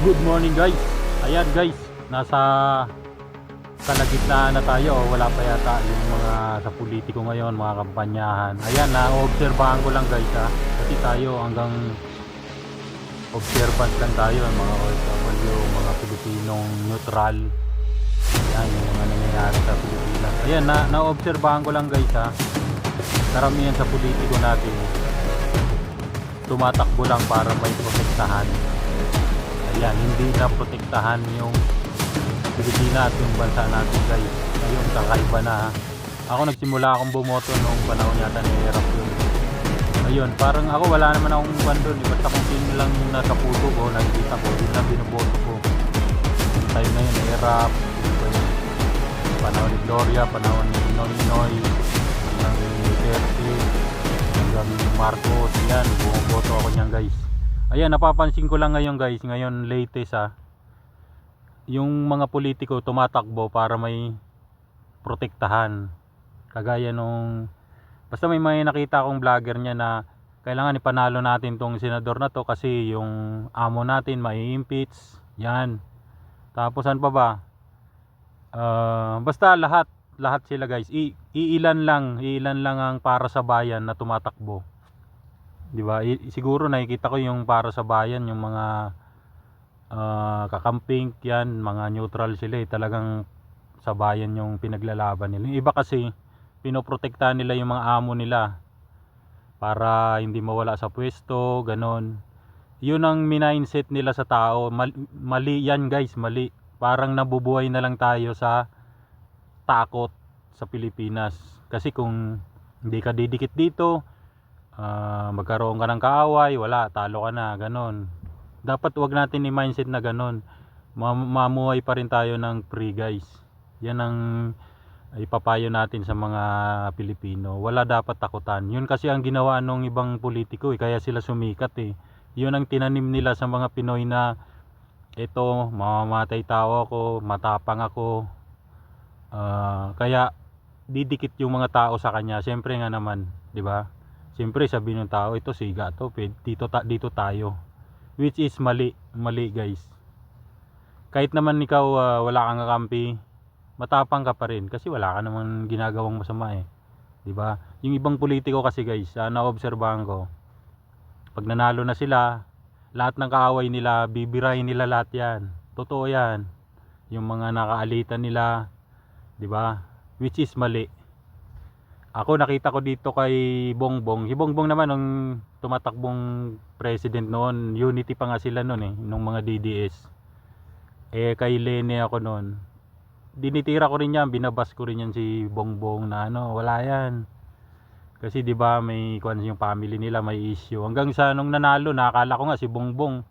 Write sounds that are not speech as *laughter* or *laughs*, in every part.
Good morning guys. Ayan guys, nasa kalagitnaan na tayo. Wala pa yata yung mga sa politiko ngayon, mga kampanyahan. Ayan, na-obserbahan ko lang guys ha. Kasi tayo hanggang observant lang tayo, mga OFW, mga Pilipinong neutral. Ayan, yung mga nangyayari sa Pilipinas. Ayan, na, na-obserbahan ko lang guys ha. Karamihan sa politiko natin, tumatakbo lang para may protektahan. Ayan, hindi na protektahan yung Pilipinas at yung bansa natin guys. Ngayon, kakaiba na ha. Ako nagsimula akong bumoto nung panahon yata ni Erap yun. Ayun, parang ako wala naman akong ban doon. Eh. Basta kung sino lang yung nasa puso ko, nakikita ko, yun lang binoboto ko. Tayo na yun, Erap? Panahon ni Gloria, panahon ni Noy Noy, hanggang ni Duterte, hanggang Marcos, yan, bumoboto ako niyan guys. Ayan, napapansin ko lang ngayon guys, ngayon latest ah, yung mga politiko tumatakbo para may protektahan. Kagaya nung, basta may may nakita akong vlogger niya na kailangan ipanalo natin tong senador na to kasi yung amo natin may impeach yan. Tapos ano pa ba? Ah, basta lahat, lahat sila guys. I, iilan lang, iilan lang ang para sa bayan na tumatakbo. 'Di ba? Siguro nakikita ko yung para sa bayan, yung mga ah, kakamping yan, mga neutral sila eh. Talagang sa bayan yung pinaglalaban nila. Yung iba kasi pinoprotektahan nila yung mga amo nila para hindi mawala sa pwesto, ganon. Yun ang mindset nila sa tao. Mal- mali yan guys, mali. Parang nabubuhay na lang tayo sa takot sa Pilipinas. Kasi kung hindi ka didikit dito, ah, magkaroon ka ng kaaway, wala, talo ka na, ganon. Dapat wag natin i-mindset na ganon. Mam- mamuhay pa rin tayo ng free guys. Yan ang ipapayo natin sa mga Pilipino. Wala dapat takutan. Yun kasi ang ginawa nung ibang politiko eh, kaya sila sumikat eh. Yun ang tinanim nila sa mga Pinoy na ito, mamamatay tao ako, matapang ako. Ah, kaya didikit yung mga tao sa kanya. Siyempre nga naman, 'di ba? Siyempre sabi ng tao, ito siga to, dito ta- dito tayo. Which is mali, mali guys. Kahit naman ikaw ah, wala kang kakampi, matapang ka pa rin kasi wala ka naman ginagawang masama eh. 'Di ba? Yung ibang politiko kasi guys, uh, naobserbahan ko. Pag nanalo na sila, lahat ng kaaway nila, bibirahin nila lahat 'yan. Totoo 'yan. Yung mga nakaalitan nila, 'di ba? Which is mali. Ako nakita ko dito kay Bongbong. Si Bongbong naman nung tumatakbong president noon, unity pa nga sila noon eh, nung mga DDS. Eh kay Lene ako noon. Dinitira ko rin yan, binabas ko rin yan si Bongbong na ano, wala yan. Kasi 'di ba may kwan yung family nila may issue. Hanggang sa nung nanalo, nakakala ko nga si Bongbong.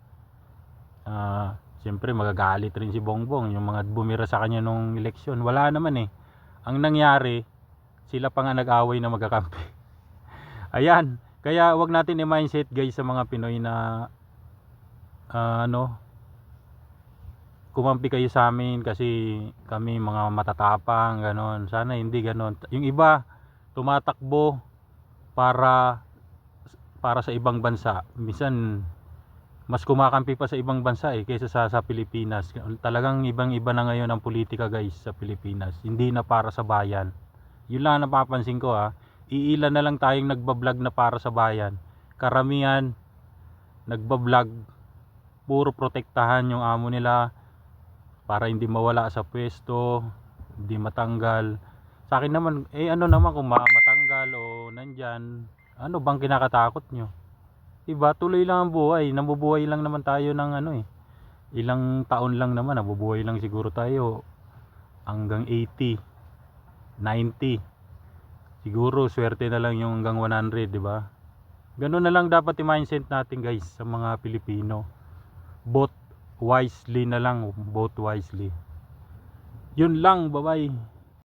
Ah, siyempre magagalit rin si Bongbong yung mga bumira sa kanya nung eleksyon. Wala naman eh. Ang nangyari, sila pa nga nag-away na magkakampi. *laughs* Ayan, kaya wag natin i-mindset guys sa mga Pinoy na ah, ano kumampi kayo sa amin kasi kami mga matatapang ganon. Sana hindi ganon. Yung iba tumatakbo para para sa ibang bansa. Minsan mas kumakampi pa sa ibang bansa eh kaysa sa sa Pilipinas. Talagang ibang-iba na ngayon ang politika guys sa Pilipinas. Hindi na para sa bayan. Yun lang ang napapansin ko ha. Iilan na lang tayong nagbablog na para sa bayan. Karamihan nagbablog puro protektahan yung amo nila para hindi mawala sa pwesto, hindi matanggal. Sa akin naman, eh ano naman kung ma- matanggal o nandyan, ano bang kinakatakot nyo? Diba, tuloy lang ang buhay. Nabubuhay lang naman tayo ng ano eh. Ilang taon lang naman, nabubuhay lang siguro tayo hanggang 80, 90. Siguro, swerte na lang yung hanggang 100, di ba? Ganun na lang dapat i-mindset natin guys sa mga Pilipino. Vote wisely na lang, vote wisely. Yun lang, bye-bye.